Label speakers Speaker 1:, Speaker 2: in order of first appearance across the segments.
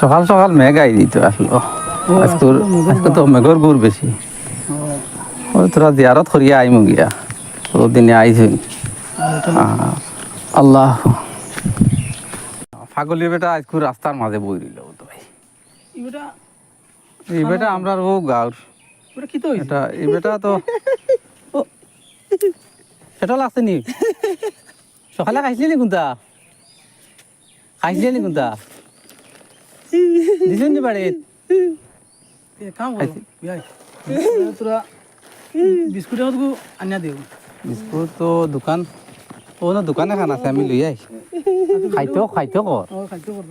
Speaker 1: সকাল সকাল মেঘ আই দিত আসলো। আজকে আজকে তো মেঘর গুড় বেশি। ওই তোরা জিয়ারত করিয়া আইমু গিয়া। তো দিনে আইছি। আল্লাহ। ফাগলি বেটা আজকে রাস্তার মাঝে বই দিল তো ভাই। এই বেটা আমরা ও গাঁর।
Speaker 2: এটা কি তো
Speaker 1: এটা এই বেটা তো সেটা লাগছে নি সকালে খাইছিলি নি কোনটা খাইছিলি নি কোনটা দিছেন নি বাড়িত
Speaker 2: কাম করো।
Speaker 1: খাইছি।
Speaker 2: বিয়াই তোরা বিস্কুট এখন আনিয়া দেও।
Speaker 1: বিস্কুট তো দোকান। ও না দোকানে খান আছে আমি লই আই। খাইতেও খাইতেও কর।
Speaker 2: ও খাইতে করব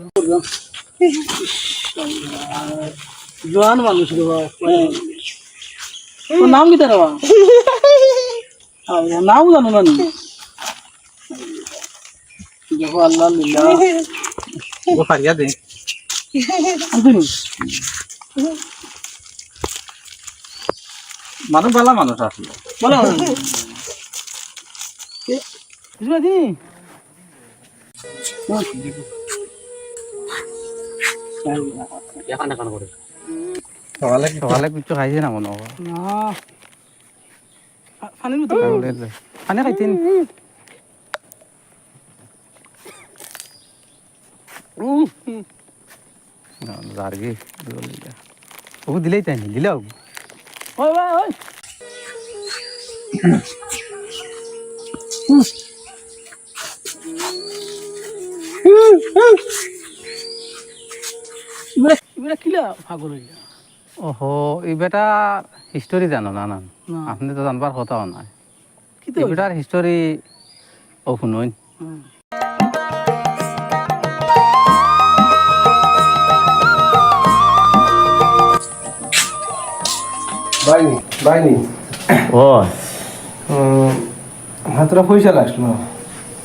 Speaker 2: জোয়ান মানুষ রে বাবা তোর নাম কি তার বাবা নাম জানো না দেখো আল্লাহ লিল্লাহ
Speaker 1: ও ফারিয়া দে। মানুষ ভালো মানুষ আসলো।
Speaker 2: বলো।
Speaker 1: সকালে সকালে কিছু খাইছে না মনে হয়।
Speaker 2: না পানির মতো
Speaker 1: খানে খাইতেন জারগি দিলেই তাই নি দিলাও
Speaker 2: ওই ওই ওই।
Speaker 1: ওহো এই বেটা হিস্টোরি জানো না না। আপনি তো জানবার কথাও নাই। এই বেটার হিস্টোরি ও শুনুন।
Speaker 3: বাইনি বাইনি।
Speaker 4: ও।
Speaker 3: হাতরা পয়সা লাগল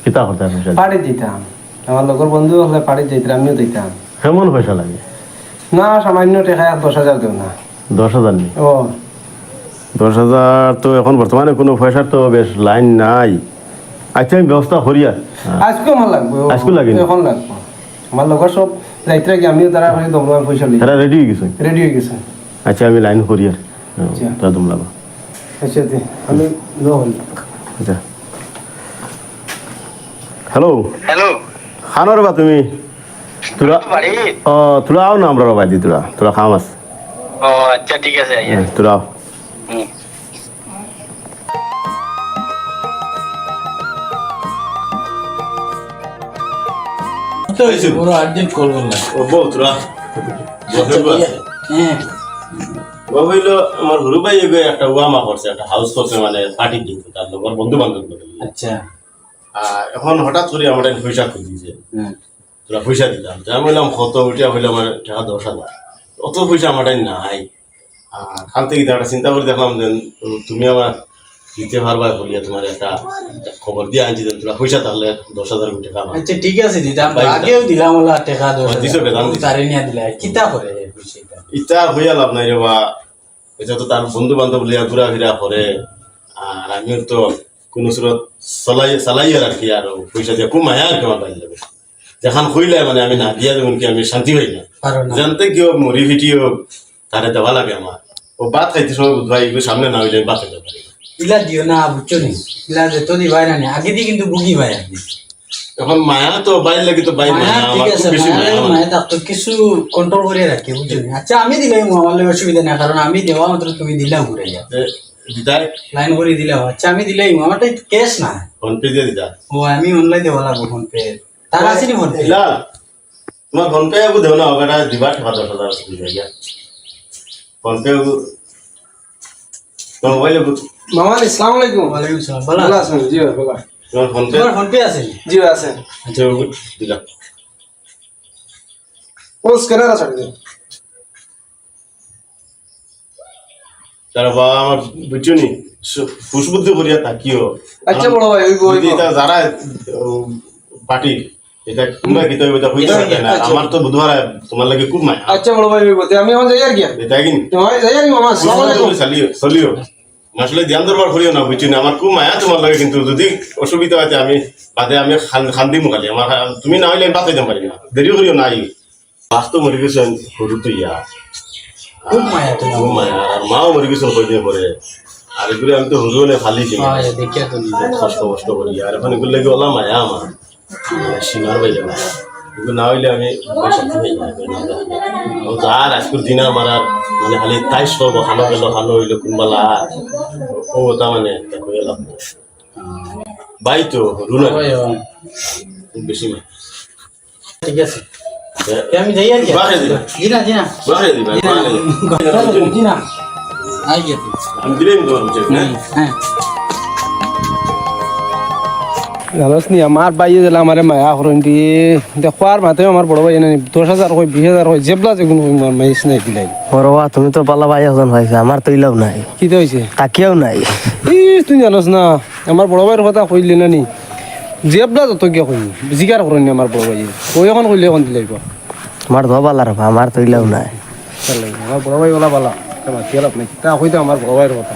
Speaker 4: কিতা কথা পয়সা?
Speaker 3: পাড়ি দিতাম। আমার লগর বন্ধু হলে পাড়ি দিতাম আমিও দিতাম।
Speaker 4: কেমন পয়সা লাগে?
Speaker 3: না সামান্য টেকা দশ হাজার দেও না।
Speaker 4: দশ হাজার নেই?
Speaker 3: ও।
Speaker 4: দশ হাজার তো এখন বর্তমানে কোনো পয়সার তো বেশ লাইন নাই। আচ্ছা আমি ব্যবস্থা করি আর।
Speaker 3: আজকে আমার লাগবে ও,
Speaker 4: আজকেও লাগে?
Speaker 3: এখন লাগবে। আমার লগর সব যাইতে আমিও তারা পয়সা লিখে
Speaker 4: তারা রেডি হয়ে গেছে?
Speaker 3: রেডি হয়ে গেছে।
Speaker 4: আচ্ছা আমি লাইন করি আর।
Speaker 3: আচ্ছা।
Speaker 4: তা দুমলাবা
Speaker 3: আচ্ছা দে, আমি
Speaker 4: আচ্ছা। হ্যালো?
Speaker 5: হ্যালো।
Speaker 4: খানোর বা তুমি। তোরা
Speaker 5: বাড়ি?
Speaker 4: ও তোরা আও না আমরা বাদি তোরা। তোরা খাম আছে
Speaker 5: ও আচ্ছা ঠিক আছে আইয়া।
Speaker 4: তোরা আও।
Speaker 2: তো হইছে বড় আর্জেন্ট কল করলাম
Speaker 6: ও বউ তোরা?
Speaker 2: হ্যাঁ।
Speaker 6: ও হইল আমার হরু ভাই একটা ওয়ামা করছে একটা হাউস করছে মানে পার্টি কিন্তু তার লগর বন্ধু বান্ধব
Speaker 2: আচ্ছা।
Speaker 6: আর এখন হঠাৎ করে আমার পয়সা খুঁজি দিছে।
Speaker 2: হুম
Speaker 6: তোরা পয়সা দিলাম যা বললাম কত উঠিয়া হইলে আমার টাকা দশ হাজার অত পয়সা আমার নাই। আর খান থেকে একটা চিন্তা করে দেখলাম যে তুমি আমার দিতে পারবা বলিয়া তোমার একটা খবর দিয়ে আনছি তোরা পয়সা তাহলে দশ হাজার কোটি টাকা
Speaker 2: আচ্ছা ঠিক আছে দিতাম আগেও দিলাম ওলা টাকা দশ
Speaker 6: ও, দিছো বেদাম দিছো।
Speaker 2: তারে নিয়ে দিলা কিতা করে বিষয়টা
Speaker 6: হইয়া লাভ নাই রে বা এটা তো তার বন্ধু বান্ধব লিয়া ঘুরা ফিরা করে আর আমিও তো কোনো সুরত চলাই চালাই আর কি আর পয়সা দিয়ে খুব মায়া আর কি আমার বাড়ি যাবে যেখান হইলে মানে আমি না দিয়া দেবেন কি আমি শান্তি হই না। জানতে কি হোক মরি ফিটি হোক তারে দেওয়া লাগে আমার ও ভাত খাইতে সময় বুধ ভাই সামনে না হইলে খাইতে পারি
Speaker 2: ইলা দিও না বুঝছ নি? ইলা যেত দি ভাই না নি, আগে দি কিন্তু বুগি ভাই আগে।
Speaker 6: এখন মায়া তো বাইর লাগে তো বাই মায়া আমার খুব বেশি
Speaker 2: মায়া
Speaker 6: মায়া আমার।
Speaker 2: কিছু কন্ট্রোল করে রাখি বুঝছ নি? আচ্ছা আমি দিলাই আমার লগে অসুবিধা না কারণ আমি দেওয়া মাত্র তুমি দিলাও ঘুরে যা
Speaker 6: এ, দিদাই
Speaker 2: লাইন করে দিলাও আচ্ছা আমি দিলাই আমারটা কেস না
Speaker 6: ফোন পে দিয়ে দিদা?
Speaker 2: ও আমি অনলাইন দেওয়া লাগবো ফোন পে তার আছে নি ফোন পে
Speaker 6: ইলা তোমার ফোন পে আগু দেও না হবে না দিবা টাকা দশ হাজার সুবিধা গিয়া ফোন পে আগু তোমার মোবাইলে
Speaker 3: মামা আসসালামু আলাইকুম।
Speaker 2: ওয়ালাইকুম আসসালাম ভালো
Speaker 3: ভালো আছেন জি ভালো
Speaker 6: তোমার ফোন পে
Speaker 2: তোমার ফোন পে আছে?
Speaker 3: জি আছে।
Speaker 6: আচ্ছা ওগুলো দিলাম
Speaker 3: ও স্ক্যানার আছে দিন
Speaker 6: তার বাবা আমার বুঝছ নি? ফুসবুদ্ধি করিয়া থাকিও।
Speaker 3: আচ্ছা বড় ভাই ওই
Speaker 6: এটা যারা পার্টি এটা কোনবা কি তো এটা হইতে না।
Speaker 3: আচ্ছা।
Speaker 6: আমার তো বুধবার তোমার লাগে খুব মায়া।
Speaker 3: আচ্ছা বড় ভাই আমি এখন যাই আর কি?
Speaker 6: এটা কি
Speaker 3: তোমার যাই আর মামা আসসালামু আলাইকুম।
Speaker 6: চলিও চলিও। আসলে ধ্যান দরবার করিও না বুঝছি না। আমার খুব মায়া তোমার লাগে কিন্তু যদি অসুবিধা হয় আমি বাদে আমি খান- খান্দি মুখালি আমার তুমি না হইলে আমি বাদ হইতে পারি না। দেরি করিও নাই। বাস্তব মরে গেছেন সরু তো ইয়া।
Speaker 2: খুব মায়া
Speaker 6: খুব মায়া। আর মাও মরে গেছেন কয়দিন পরে আর এগুলো আমি তো হুজুরে
Speaker 2: হ্যাঁ দেখিয়া তো
Speaker 6: কষ্ট কষ্ট করি। আর এখন এগুলো লাগে ওলা মায়া আমার সীমার বাইরে না এগুলো না হইলে আমি না যার আজকের দিনে আমার আর মানে খালি তাই সব খানো গেল খানো হইল কোনবালা ও তা মানে এলাম বাই তো রুনা। বেশি মা
Speaker 2: ঠিক আছে। আমি যাই আর কি?
Speaker 6: বাহে দিবা।
Speaker 2: জি না
Speaker 6: বাহে দিবা বাহে দিবা।
Speaker 2: আই গেছে
Speaker 6: আমি দিলেই তোমার
Speaker 2: হ্যাঁ।
Speaker 3: জানোস নি আমার বাইয়ে দিলে আমার মায়া হরণ দিয়ে। দেখোয়ার মাথায় আমার বড় ভাই নাই দশ হাজার হয় বিশ হাজার হয় জেবলা যেগুলো আমার মাইস নাই দিলাই
Speaker 7: বড়বা তুমি তো পালা ভাই এখন পাইছো আমার তো ইলাও নাই।
Speaker 3: কি তো হয়েছে
Speaker 7: তাকিয়াও নাই।
Speaker 3: ই তুই জানোস না আমার বড় ভাইয়ের কথা কইলি না নি? জেবলা যত গিয়া কই জিগার করেন আমার বড় ভাই ওই এখন কইলে এখন দিলাই বা
Speaker 7: আমার ধোয়া পালা রবা আমার তো ইলাও নাই।
Speaker 3: আমার বড় ভাই ওলা বালা মাতি অলপ নাই তা কইতো আমার বড় ভাইয়ের কথা।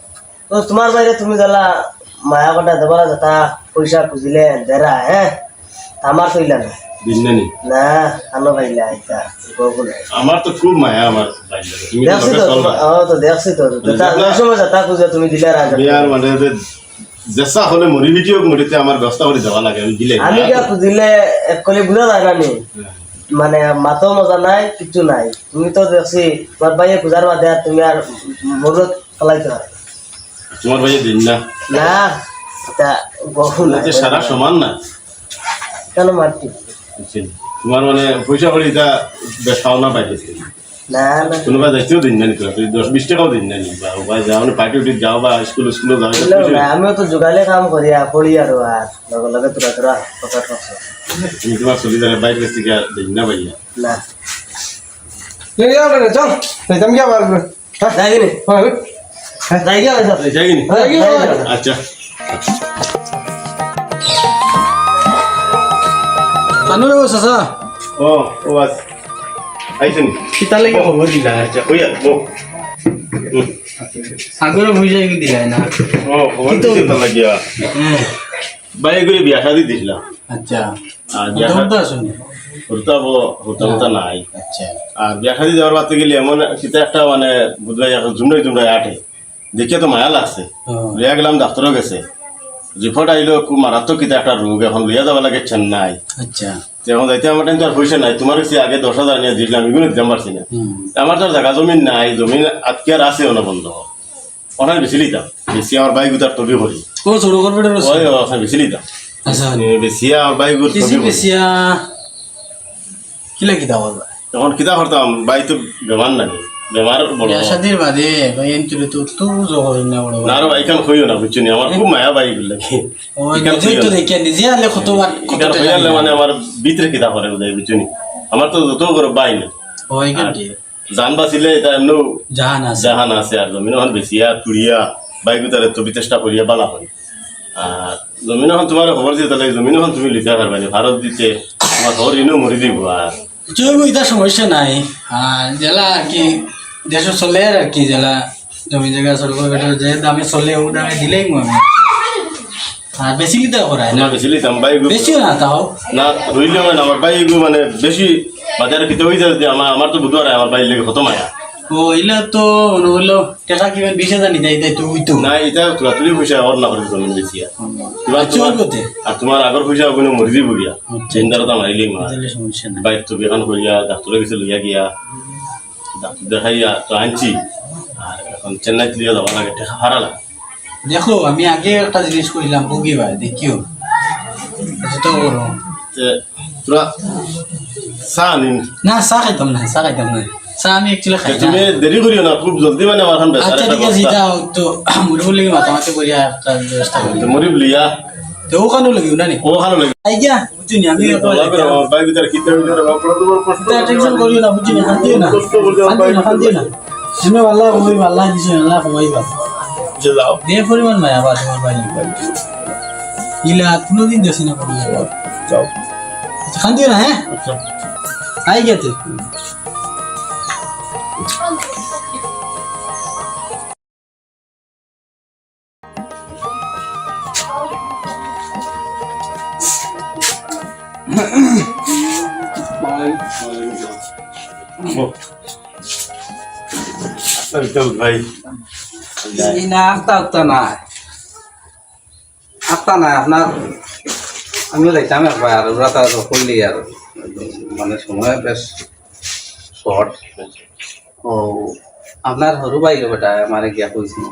Speaker 8: তো তোমার বাইরে তুমি দিলা মায়া কটা দেবলা যেটা পয়সা খুঁজিলে দেরা হ্যাঁ আমার কইলা না?
Speaker 6: দিন নানি
Speaker 8: না আনো ভাইলা এটা গোকুল
Speaker 6: আমার তো খুব মায়া আমার তুমি তো
Speaker 8: দেখছি
Speaker 6: লোকে
Speaker 8: তো
Speaker 6: চলবা।
Speaker 8: ও তো দেখছি তো যেটা সময় যেটা খুঁজে তুমি দিলে রাজা
Speaker 6: বিয়ার মানে জেসা হলে মরি ভিডিও মরিতে আমার ব্যবস্থা করে যাওয়া লাগে আমি দিলে
Speaker 8: আমি কে খুঁজিলে এক কলি বুঝা যায় না? মানে মাতো মজা নাই কিছু নাই। তুমি তো দেখছি তোমার ভাইয়ে খুঁজার বাদে তুমি আর মরত ফেলাইতে পারো
Speaker 6: তোমার ভাই দিন না।
Speaker 8: না এটা বহু না।
Speaker 6: এতে সারা সমান না?
Speaker 8: কেন মারতি?
Speaker 6: তোমার মানে পয়সা করে এটা বেশ পাইতেছে
Speaker 8: না না।
Speaker 6: কোনোবা যাইতেও দিন না নিতে তুই দশ বিশ টাকাও দিন না নি বা যাও মানে পার্টি উঠি যাও বা স্কুল স্কুলে যাও
Speaker 8: না, আমিও তো যোগালে কাম করি আর পড়ি আর আর লগে লগে তোরা তোরা কথা কথা
Speaker 6: তুমি তোমার বাইক দিন না ভাইয়া।
Speaker 8: না।
Speaker 3: চল কি আবার হ্যাঁ হ্যাঁ
Speaker 8: বেসা
Speaker 6: আচ্ছা।
Speaker 2: মানুষ চাচা
Speaker 6: ও ও আস। আইছেন
Speaker 2: কিতা লাগে খবর দিলা
Speaker 6: আচ্ছা কই আর বো
Speaker 2: আগরে বুঝে কি দিলাই না।
Speaker 6: ও খবর দিতে লাগিয়া।
Speaker 2: হ্যাঁ।
Speaker 6: বাই করে বিয়া শাদি দিছিলাম।
Speaker 2: আচ্ছা।
Speaker 6: আর বিয়া
Speaker 2: শুনি
Speaker 6: হতাব হতামতা নাই।
Speaker 2: আচ্ছা।
Speaker 6: আর বিয়া শাদি যাওয়ার বাদ গেলে এমন কিতা একটা মানে বুঝলাই জুমড়াই জুমড়াই আঠে দেখে তো মায়া লাগছে। লইয়া গেলাম ডাক্তারও গেছে। রিপোর্ট আইলো খুব মারাত্মক কিতা একটা রোগ এখন লইয়া যাওয়া লাগে চেন্নাই।
Speaker 2: আচ্ছা।
Speaker 6: এখন যাইতে আমার টাইম তো আর পয়সা নাই। তোমার কাছে আগে দশ হাজার নিয়ে দিয়েছিলাম এগুলো দিতে পারছি না। আমার তো জায়গা জমিন নাই জমিন আজকে আর আছে অন্য বন্ধ ওখানে বেশি লিতাম বেশি আমার বাইক উতার তবি করি
Speaker 2: ও ছোট করবে
Speaker 6: বেশি লিতাম
Speaker 2: আচ্ছা।
Speaker 6: বেশি আমার বাইক
Speaker 2: বেশিয়া কিলা কিতা
Speaker 6: তখন কিতা করতাম বাই তো বেমার নাই। বড়
Speaker 2: শাদির বাদে তো তো না বড়
Speaker 6: না না আমার খুব মায়া
Speaker 2: তো দেখে নিজে আলে কতবার কত
Speaker 6: এখানে মানে আমার ভিতরে কিতা করে বুঝাই বুঝছ আমার তো যত করে বাই না।
Speaker 2: ও এখানে
Speaker 6: জান বাঁচিলে এটা এমন
Speaker 2: জাহান আছে।
Speaker 6: জাহান আছে আর জমিন তুড়িয়া বাইক তো চেষ্টা করিয়া বালা হয়। আর জমিন তোমার খবর দিয়ে তাহলে জমিন তুমি লিখা পারবে না। ভারত দিতে তোমার খবর ইনো মরি দিব। আর
Speaker 2: জৈব এটা সমস্যা নাই। আর জেলা কি দেশ চলে আর কি জেলা জমি জায়গা সড়ক যে দামে চলে ও দামে দিলেই আমি। আর বেশি কিতা করায় না
Speaker 6: বেশি লিতাম বাইক
Speaker 2: বেশিও না তাও
Speaker 6: না রইলে মানে আমার বাইক মানে বেশি বাজারে কিতে হয়ে যায় আমার আমার তো বুধবার আমার বাইক লেগে হতো মায়া
Speaker 2: ও এলা তো মনে হলো টাকা কিমান বিশ হাজার নিতে তাই তো ওই তো
Speaker 6: না এটা তোরা তুলি পয়সা আর না করে বেশি আর এবার
Speaker 2: চোর
Speaker 6: তোমার-
Speaker 2: কোথায়?
Speaker 6: আর তোমার আগর পয়সা ওখানে মরি দিব গিয়া চিন্তার তো মারিলি মা
Speaker 2: সমস্যা নাই।
Speaker 6: তো বেকান করিয়া ডাক্তারে গেছে লইয়া গিয়া দেখাইয়া তো আনছি। আর এখন চেন্নাই লিয়া যাওয়া লাগে টাকা ভাড়া লাগে।
Speaker 2: দেখো আমি আগে একটা জিনিস কইলাম বুগি ভাই দেখিও। তো করো।
Speaker 6: তোরা চা নিন
Speaker 2: না চা খাইতাম না চা খাইতাম না। চা আমি একচুয়ালি খাই
Speaker 6: তুমি দেরি করিও না খুব জলদি মানে আমার
Speaker 2: আচ্ছা ঠিক আছে যাও তো মুড়ি মাতামাতি করিয়া একটা ব্যবস্থা করি
Speaker 6: মরি লিয়া
Speaker 2: তো ওখানে লাগিব না নি
Speaker 6: ও ভালো লাগে
Speaker 2: আই গিয়া বুঝুনি আমি
Speaker 6: বাইক ভিতরে কিতে ভিতরে বাপড়া
Speaker 2: টেনশন করিও না বুঝুনি না।
Speaker 6: কষ্ট করতে
Speaker 2: শান্তিও না শান্তিও না। তুমি আল্লাহ কমাই আল্লাহ দিছো আল্লাহ কমাইবা।
Speaker 6: যে যাও
Speaker 2: যে পরিমাণ মায়া বা তোমার বাড়ি। ইলা কোনোদিন দেখছি না কোনো
Speaker 6: যাও।
Speaker 2: শান্তিও না হ্যাঁ?
Speaker 6: আচ্ছা।
Speaker 2: আই গেছে।
Speaker 6: আচ্ছা ভাই।
Speaker 1: না আপনার আমিও একবার আর ওরা তো করলি আর মানে সময় বেশ শর্ট ও। আপনার সরু বাইক বেটা আমার গিয়া কইছিল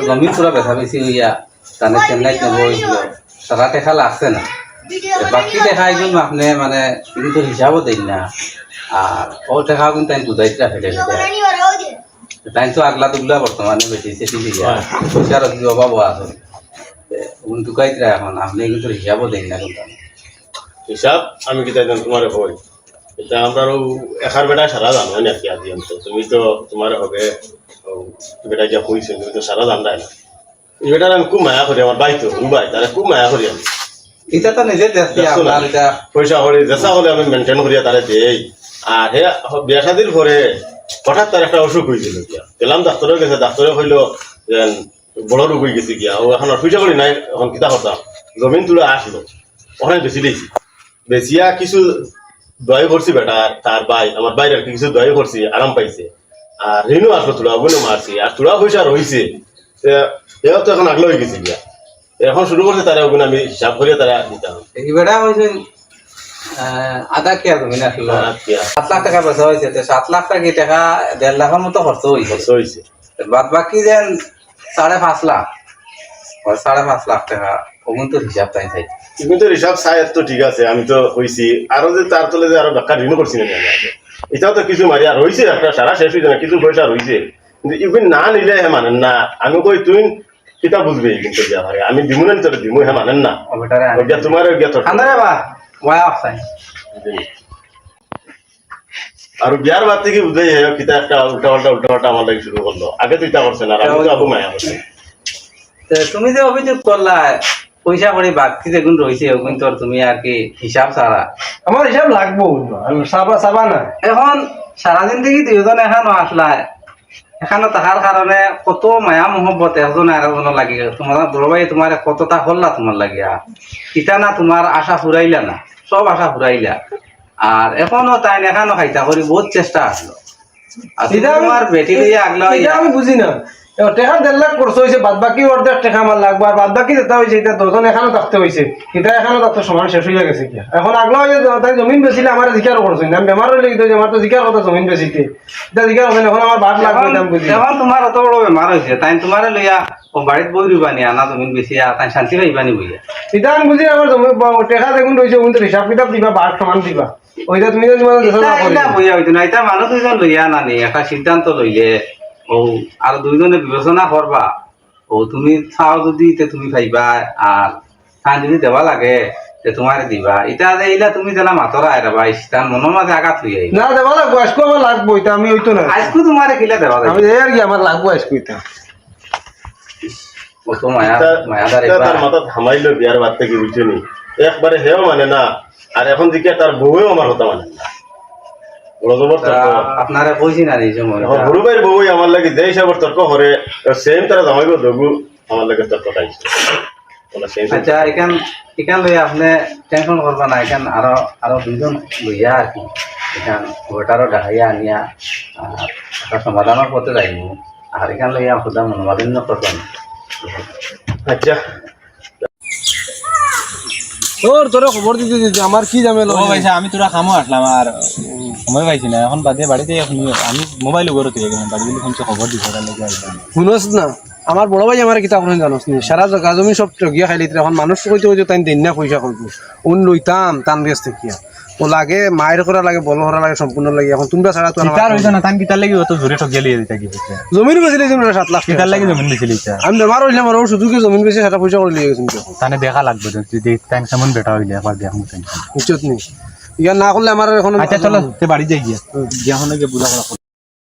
Speaker 1: জমি পুরা বেচা বেশি হইয়া চেন্নাইত নেব হয়েছিল সারা টেকা লাগছে না। বাকি টেকা একদম আপনি মানে কিন্তু হিসাবও দেন না। আর ও টেকাও কিন্তু আমি বুঝাইতে ফেলে ফেলে তাই তো আগলা দুগলা বর্তমানে বেশি পয়সার কি অভাব আছে ঢুকাইতে এখন আপনি কিন্তু হিসাবও দেন না কিন্তু
Speaker 6: হিসাব আমি কিতা জানি তোমার হই এটা আমরা এখার বেটা সারা জানো না কি তুমি তো তোমার হবে বেটা যা কইছে তুমি তো সারা না। আমি খুব মায়া করি আমার বাই তো উবাই তারা খুব মায়া করি আমি।
Speaker 1: এটা তো নিজে
Speaker 6: পয়সা হলে যেসা হলে আমি মেনটেন করিয়া তারে দেই। আর হে বিয়া শাদির পরে হঠাৎ তার একটা অসুখ হয়েছিল গিয়া গেলাম ডাক্তারে গেছে ডাক্তারে কইল বড় রোগ হয়ে গেছে গিয়া ও এখন আর পয়সা করি নাই, এখন কিতা করতাম জমিন তুলে আসলো ওখানে বেশি দিয়েছি বেশিয়া কিছু দয় করছি বেটা তার ভাই আমার বাইরে কিছু দয় করছি আরাম পাইছে। আর ঋণও আসলো তোরা ওগুলো মারছি আর তোরা পয়সা রয়েছে এও তো এখন আগলো হয়ে গেছে গিয়া এখন শুরু করছে তারা ওগুলো আমি হিসাব করিয়া তারা দিতাম
Speaker 1: এবারে হয়েছে আধা কে তুমি না
Speaker 6: আর
Speaker 1: সাত লাখ টাকা পয়সা হয়েছে তো সাত লাখ টাকা টাকা দেড় লাখের মতো খরচ হয়েছে
Speaker 6: খরচ হয়েছে
Speaker 1: বাদ বাকি যেন সাড়ে পাঁচ লাখ সাড়ে পাঁচ লাখ টাকা ওগুন তো হিসাব তাই চাই।
Speaker 6: কিন্তু হিসাব চাই তো ঠিক আছে আমি তো হইছি আরও যে তার তলে যে আরও বেকার ঋণ করছি না এটাও তো কিছু মারি আর হয়েছে একটা সারা শেষ হয়েছে না কিছু পয়সা রয়েছে কিন্তু ইভেন না নিলে হে মানেন না। আমি কই তুই কিতা বুঝবি কিন্তু আমি দিমু না তোর দিমু হে মানেন না। তোমার ওইটা আর বিয়ার বাদ থেকে বুঝাই হে কিতা একটা উল্টা পাল্টা উল্টা পাল্টা আমার লাগে শুরু করল আগে তো ইটা করছে না আর আমি তো আবু মায়া করছে
Speaker 1: তুমি যে অভিযোগ করলা পয়সা করে বাকি যেগুন রয়েছে ওগুন তোর তুমি আর কি হিসাব ছাড়া
Speaker 3: আমার হিসাব লাগবো চাবা চাবা না
Speaker 1: এখন সারাদিন থেকে দুজন এখানো আসলায় এখানে তাহার কারণে কত মায়া মহব্বত একজন আর একজনের লাগি তোমার বড় ভাই তোমার কতটা হল্লা তোমার লাগিয়া। ইটা না তোমার আশা ফুরাইলা না সব আশা ফুরাইলা আর এখনও তাই এখানো খাইতা করি বহুত চেষ্টা আসলো আর তোমার বেটি লইয়া আগলা
Speaker 3: আমি বুঝি না টেকা দেড় লাখ খরচ হয়েছে বাদ বাকি অর্ধেক টেকা আমার লাগবে আর বাদ বাকি যেটা হয়েছে এটা দশজন এখানে থাকতে হয়েছে এটা এখানে থাকতে সমান শেষ হয়ে গেছে কি এখন আগলা হয়ে তাই জমিন বেচিলে আমার জিকার করছে না আমি বেমার হইলে কিন্তু আমার তো জিকার কথা জমিন বেচিতে এটা জিকার কথা এখন আমার বাদ লাগবে আমি বুঝি না।
Speaker 1: এখন তোমার অত বড় বেমার হয়েছে তাই তোমার লইয়া ও বাড়িত বই রুবানি আনা তুমি বেশি তাই শান্তি পাইবানি বইয়া
Speaker 3: এটা আমি বুঝি আমার জমি টেকা দেখুন রয়েছে কিন্তু হিসাব কিতাব দিবা বাদ সমান দিবা। ওইটা তুমি না করি
Speaker 1: এটা বইয়া হইতো না এটা মানুষ দুইজন লইয়া নানি একটা সিদ্ধান্ত লইলে। ও আর দুইজনে বিবেচনা করবা। ও তুমি চাও যদি তুমি খাইবা আর খান যদি দেবা লাগে তে তোমার দিবা। এটা যে তুমি যেন মাতরা মাঝে আঘাত হয়ে যাইবা
Speaker 3: না দেবা লাগবো আজকে আমার লাগবো এটা আমি হইতো না।
Speaker 1: আজকু তোমার কিলা দেবা
Speaker 3: আমি এই আর কি আমার লাগবো আজকে এটা
Speaker 1: ও তো মায়া মায়াদার
Speaker 6: এটা তার মাথা থামাইলো বিয়ার বাদ থেকে বুঝছ নি? একবারে হেও মানে না আর এখন দিকে তার বউও আমার কথা মানে না।
Speaker 1: আপনারা কইছি না এই সময়
Speaker 6: বড় ভাইয়ের বউই আমার লাগে যে হিসাবের তর্ক করে সেম তারা জামাইব দগু আমার লাগে তর্ক খাইছে
Speaker 1: আচ্ছা এখান এখান লই আপনি টেনশন করবা না এখান আরও আরও দুজন লইয়া আর কি। এখান ভোটারও আনিয়া আর সমাধানের পথে যাইব। আর এখান লইয়া সদা মনোমালিন্য করবা না
Speaker 6: আচ্ছা
Speaker 3: তোর তোর খবর দিতে দিতে আমার কি জামে
Speaker 9: ও? ভাইসা আমি তোরা খামো আসলাম আর সময় পাইছি না। এখন বাদে বাড়িতে এখন আমি মোবাইল ঘরে তুই গেলাম বাড়ি দিলে শুনছি খবর তার লেগে আসলাম
Speaker 3: না? আমার বড় ভাই আমার কিতা করে জানোস নি? সারা জায়গা জমি সব টগিয়া খাইলি এখন মানুষ কইতে কইতে তাই দিন না পয়সা করব উন লইতাম টান গেছ থেকে ও লাগে মায়ের করা লাগে বল করা লাগে সম্পূর্ণ লাগে। এখন তোমরা ছাড়া তো আমার-
Speaker 9: হইছ না তান কিতার লাগি অত জোরে ঠকিয়ে গেলি দিতা কি
Speaker 3: জমিন বেচিলে তোমরা সাত লাখ টাকা।
Speaker 9: লাগি জমিন বেছিলে
Speaker 3: আমি বেমার হইলাম আর ওর শুধুকে জমিন বেছে সেটা পয়সা করে লিয়ে গেছেন
Speaker 9: তানে দেখা লাগবে যদি টাইম সামন বেটা হইলে একবার দেখুন মতো
Speaker 3: উচিত নেই। ইয়া না করলে আমার এখন
Speaker 9: আচ্ছা চলো তে বাড়ি যাই গিয়া। গিয়া হনে গিয়ে বুঝা করা